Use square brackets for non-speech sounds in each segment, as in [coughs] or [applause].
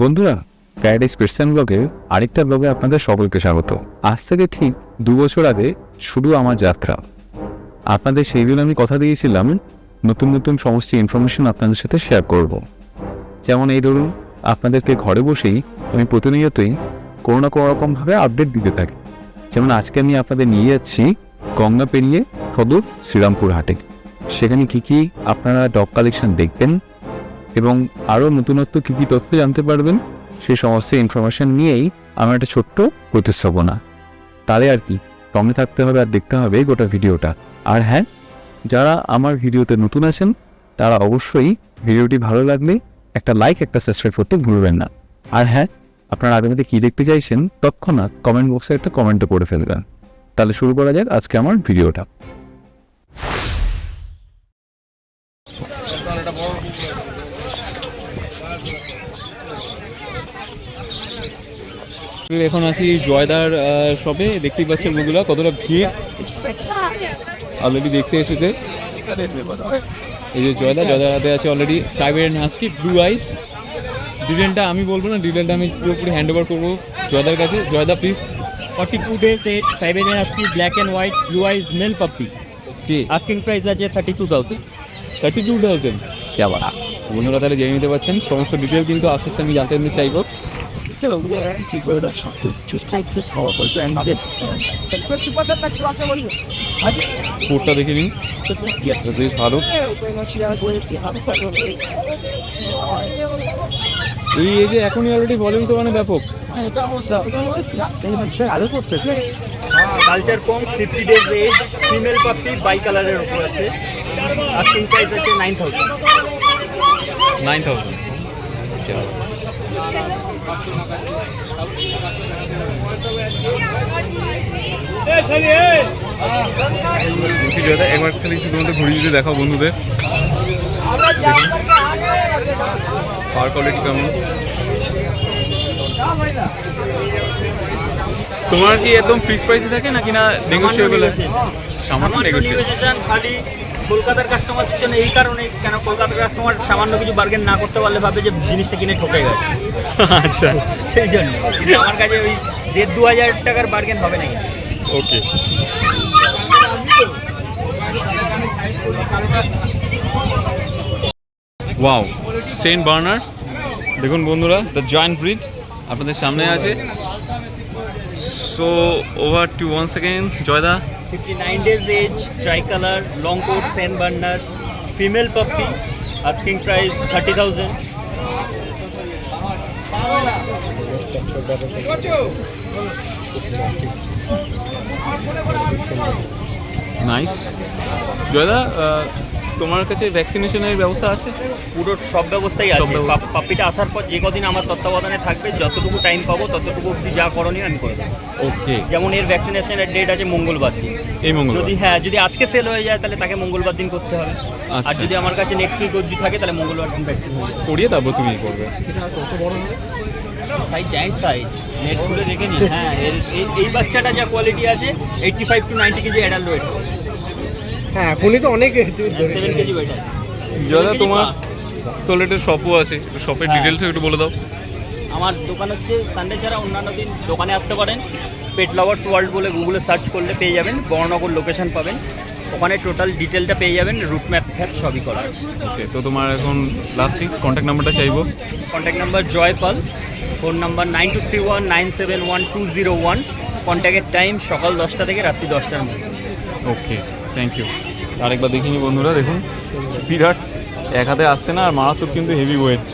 বন্ধুরা paradise Christian ব্লগে আরেকটা ব্লগে আপনাদের সকলকে স্বাগত। আজ থেকে ঠিক দু বছর আগে শুরু আমার যাত্রা। আপনাদের সেই দিন আমি কথা দিয়েছিলাম, নতুন নতুন সমস্ত ইনফরমেশন আপনাদের সাথে শেয়ার করব। যেমন এই ধরুন, আপনাদেরকে ঘরে বসেই আমি প্রতিনিয়তই কোনো না কোনো রকমভাবে আপডেট দিতে থাকি। যেমন আজকে আমি আপনাদের নিয়ে যাচ্ছি গঙ্গা পেরিয়ে সদর শ্রীরামপুর হাটে। সেখানে কি কি আপনারা ডগ কালেকশন দেখবেন এবং আরও নতুনত্ব কী কী তথ্য জানতে পারবেন সেই সমস্ত ইনফরমেশন নিয়েই আমার একটা ছোট্ট প্রতিস্থাপনা। তাহলে আর কি, সঙ্গে থাকতে হবে আর দেখতে হবে গোটা ভিডিওটা। আর হ্যাঁ যারা আমার ভিডিওতে নতুন আছেন, তারা অবশ্যই ভিডিওটি ভালো লাগলে একটা লাইক একটা সাবস্ক্রাইব করতে ভুলবেন না। আর হ্যাঁ আপনারা আগামীতে কী দেখতে চাইছেন, তৎক্ষণাৎ কমেন্ট বক্সে একটা কমেন্টও করে ফেলবেন। তাহলে শুরু করা যাক আজকে আমার ভিডিওটা। এখন আছি জয়দার শপে দেখতেই পাচ্ছেন বন্ধুরা কতটা ভিড়। অলরেডি দেখতে এসেছে। এই যে জয়দা জয়দার হাতে আছে already Siberian husky blue eyes ডিটেলটা আমি বলব না ডিটেলটা আমি পুরোপুরি হ্যান্ড ওভার করব জয়দার কাছে। Joyda please 42 to it Siberian Husky black black and white eyes male puppy জি। Asking প্রাইস আছে 32000 থার্টি টু থাউজেন্ড বন্ধুরা তাহলে জেনে নিতে পারছেন সমস্ত ডিটেল কিন্তু আস্তে আস্তে আমি জানতে নিতে চাইব কোডটা দেখে নিন। বেশ ভালো এই এজে এখনই অলরেডি ভলিউম তো মানে ব্যাপক। কালচার কম 50 days age female puppy by কালারের উপর আছে। asking price আছে 9000 নাইন থাউজেন্ড বলছি দাদা একবার খালি শুধুমাত্র ঘুরিয়ে দিতে দেখাও বন্ধুদের পাওয়ার কোয়ালিটি কেমন তোমার কি একদম ফিক্স প্রাইসে থাকে নাকি না নেগোসিয়েবল সামান্য নেগোসিয়েবল খালি কলকাতার কাস্টমারদের জন্য এই কারণে কেন কলকাতার কাস্টমার সামান্য কিছু বার্গেন না করতে পারলে ভাবে যে জিনিসটা কিনে ঠকে গেছে। আচ্ছা। সেই জন্য। আমার কাছে ওই দেড় দু হাজার টাকার বার্গেন হবে না ওকে। Wow Saint Bernard. দেখুন বন্ধুরা দ্য জয়েন্ট ব্রিড আপনাদের সামনে আছে। So over to one second Joyda. 59 days age, tri-color, long coat, sand burner, female puppy, asking price 30,000. Nice Joyda তোমার কাছে ভ্যাকসিনেশনের ব্যবস্থা আছে? পুরো সব ব্যবস্থাই আছে। পাপ্পিটা আসার পর যে কদিন আমার তত্ত্বাবধানে থাকবে যতটুকু টাইম পাবো ততটুকু অবধি যা করণীয় আমি করে দেবো। ওকে যেমন এর ভ্যাকসিনেশনের ডেট আছে মঙ্গলবার দিন। এই মঙ্গল যদি হ্যাঁ যদি আজকে সেল হয়ে যায় তাহলে তাকে মঙ্গলবার দিন করতে হবে। আর আচ্ছা। যদি আমার কাছে নেক্সট উইক অবধি থাকে তাহলে মঙ্গলবার দিন ভ্যাকসিন হয়ে যাবে। করিয়ে তারপর তুমি করবে। সাইজ জায়েন্ট সাইজ নেট খুলে দেখে নিন। হ্যাঁ এই- এই বাচ্চাটা যা কোয়ালিটি আছে eighty five to ninety KG adult weight হ্যাঁ এখনই তো অনেক সেভেন কেজি ওয়েট আছে। জয়দা তোমার তোলেটের শপও আছে। একটু শপের হ্যাঁ। ডিটেলস একটু বলে দাও। আমার দোকান হচ্ছে সানডে ছাড়া অন্যান্য দিন দোকানে আসতে পারেন। পেট লাভার্স ওয়ার্ল্ড বলে গুগলে সার্চ করলে পেয়ে যাবেন। বর্ণনগর লোকেশন পাবেন। ওখানে টোটাল ডিটেলটা পেয়ে যাবেন রুট ম্যাপ ফ্যাপ সবই করা আছে। ওকে তো তোমার এখন লাস্টে কন্ট্যাক্ট নাম্বারটা চাইব? Contact number Joy Pal phone number nine two three one nine seven one two zero one কন্ট্যাক্টের time সকাল দশটা থেকে রাত্রি দশটার মধ্যে। ওকে থ্যাংক ইউ আরেকবার দেখিনি বন্ধুরা দেখুন বিরাট এক হাতে আসছে না আর মারাত্মক কিন্তু হেভি ওয়েট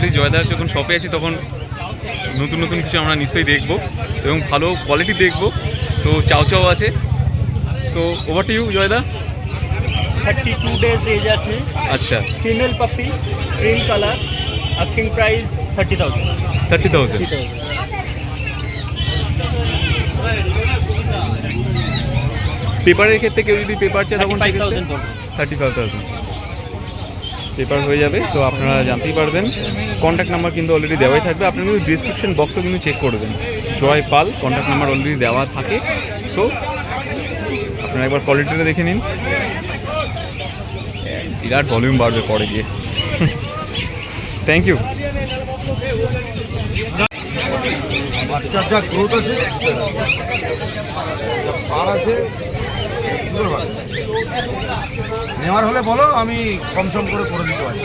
অলরেডি জয়দার যখন শপে আছি তখন নতুন নতুন কিছু আমরা নিশ্চয়ই দেখব এবং ভালো কোয়ালিটি দেখব। সো চাও চাও আছে। তো ওভার টু ইউ জয়দা। থার্টি টু ডেজ এজ আছে। আচ্ছা। Female puppy cream colour asking price thirty thousand thirty thousand পেপারের ক্ষেত্রে কেউ যদি পেপার চায় তখন five thousand thirty five thousand paper হয়ে যাবে, তো আপনারা জানতেই পারবেন। কন্ট্যাক্ট নাম্বার কিন্তু অলরেডি দেওয়াই থাকবে আপনারা কিন্তু ডিসক্রিপশন বক্সও কিন্তু চেক করবেন Joy Pal contact number already দেওয়া থাকে। সো আপনারা একবার কোয়ালিটিটা দেখে নিন। বিরাট ভলিউম বাড়বে পরে গিয়ে। থ্যাংক ইউ বাচ্চার যা গ্রোথ আছে পার আছে সুন্দর বাচ্চা নেওয়ার হলে বলো আমি কম সম করে করে দিতে পারি।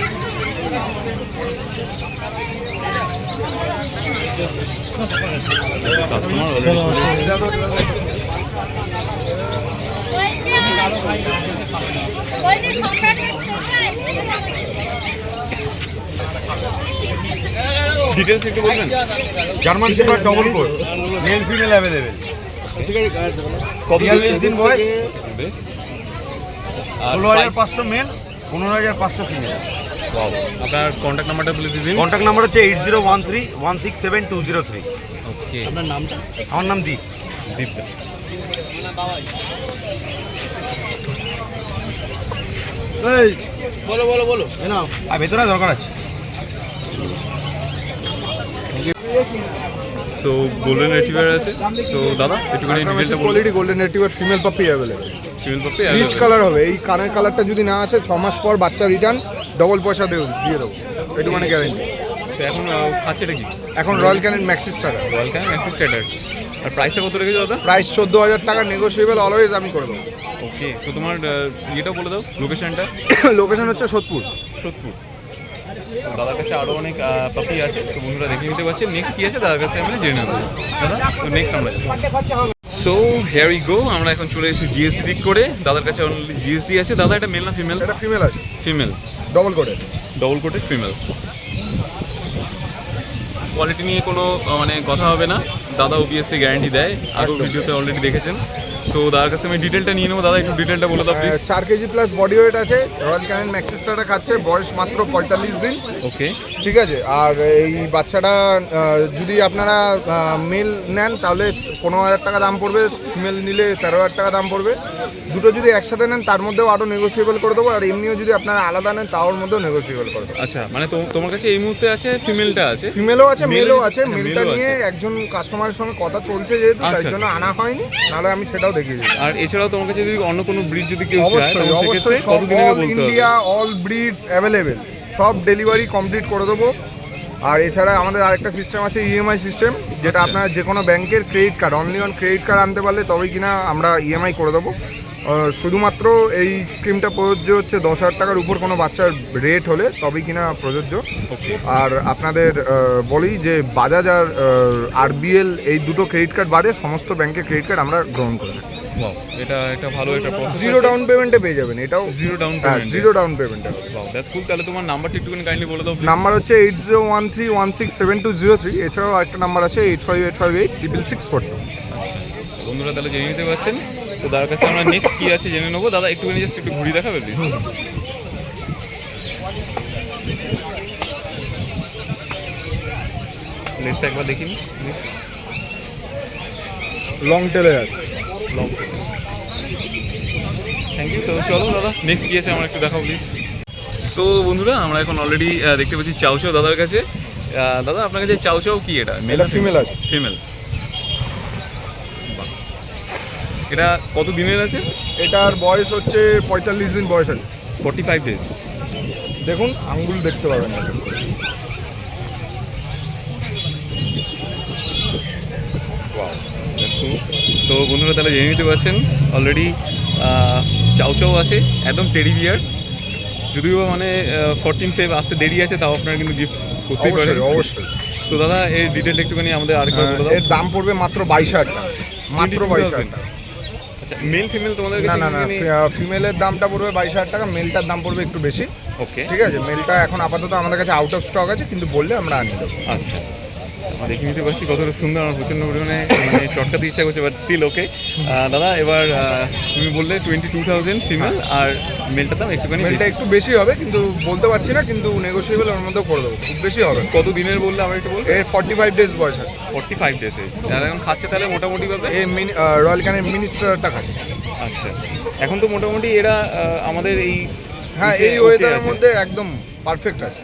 ডিটেলস একটু বলবেন? German shepherd double coat male female available বিয়াল্লিশ দিন বয়স। বেশ। ষোলো হাজার পাঁচশো মেল পনেরো হাজার পাঁচশো ফিমেল Wow. আপনার কন্ট্যাক্ট নাম্বারটা বলে দিন কন্ট্যাক্ট নাম্বার হচ্ছে eight zero one three one six seven two zero three okay আপনার নামটা? আমার নাম দীপ। দীপটা। এই। বলো বলো বলো। আর ভেতরে দরকার আছে। সো গোল্ডেন রিট্রিভার আছে। সো দাদা একটুখানি ডিটেলটা বলুন। Quality golden retriever female puppy available female puppy rich colour হবে। এই কানের কালারটা যদি না আসে ছ মাস পর বাচ্চা রিটার্ন ডবল পয়সা দেব দিয়ে দেবো। এটুখানি গ্যারেন্টি এখন খাচ্ছেটা কি? এখন রয়্যাল ক্যানেন ম্যাক্সিস টাকা রয়্যাল ক্যান ম্যাক্সিস স্ট্যান্ডার্ড আর প্রাইসটা কত রেখেছো দাদা? প্রাইস চোদ্দ হাজার টাকা নেগোসিয়েবল অলওয়েজ আমি করে দেবো। ওকে তো তোমার ইয়েটাও বলে দাও লোকেশনটা লোকেশন [coughs] হচ্ছে সোদপুর। সোদপুর। দাদার কাছে আরও অনেক পাপি আছে তো বন্ধুরা দেখে নিতে পারছে। নেক্সট কী আছে দাদার কাছে আমরা জেনে নেব। দাদা তো নেক্সট আমরা সো হেয়ার ই গো আমরা এখন চলে এসেছি জিএসটি দিক করে। দাদার কাছে অনলি জিএসটি আছে। দাদা এটা মেল না ফিমেল এটা ফিমেল আছে। ফিমেল ডবল করে ডবল কোটেড ফিমেল কোয়ালিটি নিয়ে কোনো মানে কথা হবে না। দাদা ওবিএসলি গ্যারান্টি দেয়। আগেও ভিডিওতে অলরেডি দেখেছেন। তো দাদার কাছে আমি ডিটেলটা নিয়ে নেব। দাদা একটু ডিটেলটা বলে দাও প্লিজ চার কেজি প্লাস বডি ওয়েট আছে। রয়্যাল ক্যানেন ম্যাক্সিস খাচ্ছে বয়স মাত্র পঁয়তাল্লিশ দিন। ওকে ঠিক আছে? আর এই বাচ্চাটা যদি আপনারা মেল নেন তাহলে পনেরো হাজার টাকা দাম পড়বে। ফিমেল নিলে তেরো হাজার টাকা দাম পড়বে। দুটো যদি একসাথে নেন তার মধ্যেও আরও নেগোসিয়েবল করে দেবো। আর এমনিও যদি আপনারা আলাদা নেন তাওর মধ্যেও নেগোসিয়েবল করে দেবো। আচ্ছা মানে তোমার কাছে এই মুহূর্তে আছে ফিমেলটা আছে? ফিমেলও আছে মেলও আছে। আচ্ছা, মেলটা নিয়ে একজন কাস্টমারের সঙ্গে কথা চলছে যেহেতু তাই আচ্ছা। জন্য আনা হয়নি। নাহলে আমি সেটাও দেখিয়ে আর এছাড়াও তোমার কাছে যদি অন্য কোনো ব্রিড যদি কেউ চায় অবশ্যই অবশ্যই সব all India all breeds available সব ডেলিভারি কমপ্লিট করে দেবো। আর এছাড়া আমাদের আরেকটা সিস্টেম আছে ইএমআই সিস্টেম যেটা আচ্ছা। আপনারা যে কোনো ব্যাংকের credit card only on credit card আনতে পারলে তবেই কিনা আমরা ইএমআই করে দেবো। শুধুমাত্র এই স্কিমটা প্রযোজ্য হচ্ছে দশ হাজার টাকার উপর কোনো বাচ্চার রেট হলে তবেই কিনা প্রযোজ্য। আর আপনাদের বলি যে বাজাজ আর আরবিএল এই দুটো ক্রেডিট কার্ড বাদে সমস্ত ব্যাংকের ক্রেডিট কার্ড আমরা গ্রহণ করি ওয়াও এটা এটা ভালো একটা প্রসেস জিরো ডাউন পেমেন্টে পেয়ে যাবেন এটাও zero down payment zero down পেমেন্টে ওয়াও দ্যাটস কুল তাহলে তোমার নাম্বারটা একটুখানি কাইন্ডলি বলে দাও নাম্বার হচ্ছে eight zero one three one six seven two zero three এছাড়াও একটা নাম্বার আছে eight five eight five eight triple six four two বন্ধুরা তাহলে জেনে নিতে পারছেন? তো দাদার কাছে আমরা নেক্সট কি আছে জেনে নেব? দাদা একটুখানি জাস্ট একটু ঘুরিয়ে দেখাবে প্লিজ লেসটা একবার দেখিনি লং টেলে আছে। লং থ্যাংক ইউ তো চলো দাদা নেক্সট আছে আমার একটু দেখাও প্লিজ সো বন্ধুরা আমরা এখন অলরেডি দেখতে পাচ্ছি চাউ চাউ দাদার কাছে। দাদা আপনার কাছে চাউ চাউ কি এটা? এটা ফিমেল আছে। ফিমেল এটা কত দিনের আছে? এটার বয়স হচ্ছে পঁয়তাল্লিশ দিন বয়স আছে। ফর্টি ফাইভ ডেজ দেখুন আঙ্গুল দেখতে পাবেন না। তো বন্ধুরা তাহলে জেনে নিতে পারছেন অলরেডি চাউ চাউ আছে একদম টেডি বিয়ার। যদিও মানে ফোরটিন ফেভ আসতে দেরি আছে তাও আপনারা কিন্তু গিফট করতেই পারেন। অবশ্যই। তো দাদা এর ডিটেল একটুখানি আমাদের আর বলে দাও। এর দাম পড়বে মাত্র বাইশ হাজার টাকা। মাত্র বাইশ হাজার টাকা। আচ্ছা মেল ফিমেল তোমাদের না না না ফিমেলের দামটা পড়বে বাইশ হাজার টাকা মেলটার দাম পড়বে একটু বেশি। ওকে ঠিক আছে মেলটা এখন আপাতত আমাদের কাছে আউট অফ স্টক আছে কিন্তু বললে আমরা দেবো। আচ্ছা। দেখে নিতে পারছি কতটা সুন্দর আমার প্রচণ্ড পরিমাণে মানে চটকাতে ইচ্ছা করছে বাট স্টিল ওকে দাদা এবার তুমি বললে টোয়েন্টি টু থাউজেন্ড ফিমেল আর মেলটার দাম একটুখানি মেলটা একটু বেশি হবে কিন্তু বলতে পারছি না কিন্তু নেগোসিয়েবল ওর মধ্যেও করে দেবো খুব বেশি হবে। কত দিনের বললে আমার একটু বলবে? এর ফর্টি ফাইভ ডেজ বয়স আছে। ফর্টি ফাইভ ডেসে যারা এখন খাচ্ছে তাহলে মোটামুটি ভাবে? এই মিনি রয়্যাল ক্যানের মিনিস্টারটা খাচ্ছে। আচ্ছা। এখন তো মোটামুটি এরা আমাদের এই হ্যাঁ এই ওয়েদারের মধ্যে একদম পারফেক্ট আছে।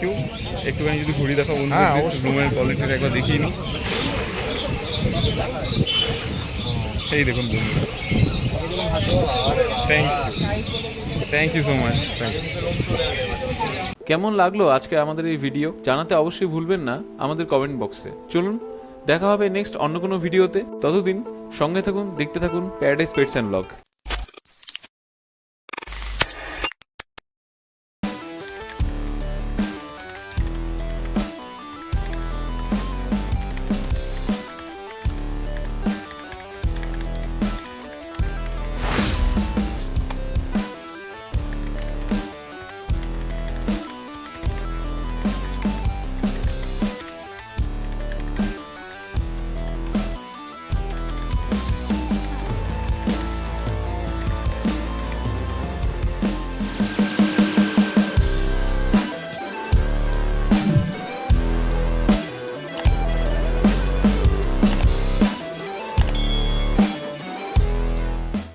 আছে একটুখানি যদি ঘুরি দেখা বন্ধু হ্যাঁ, অবশ্যই। রুমের কোয়ালিটিটা একবার দেখিয়ে নিই। এই দেখুন বন্ধু thank you thank you so much thank you কেমন লাগল আজকে আমাদের এই ভিডিও জানাতে অবশ্যই ভুলবেন না আমাদের কমেন্ট বক্সে চলুন দেখা হবে নেক্সট অন্য কোনো ভিডিওতে ততদিন সঙ্গে থাকুন দেখতে থাকুন প্যারাডাইস পেটস অ্যান্ড ব্লগ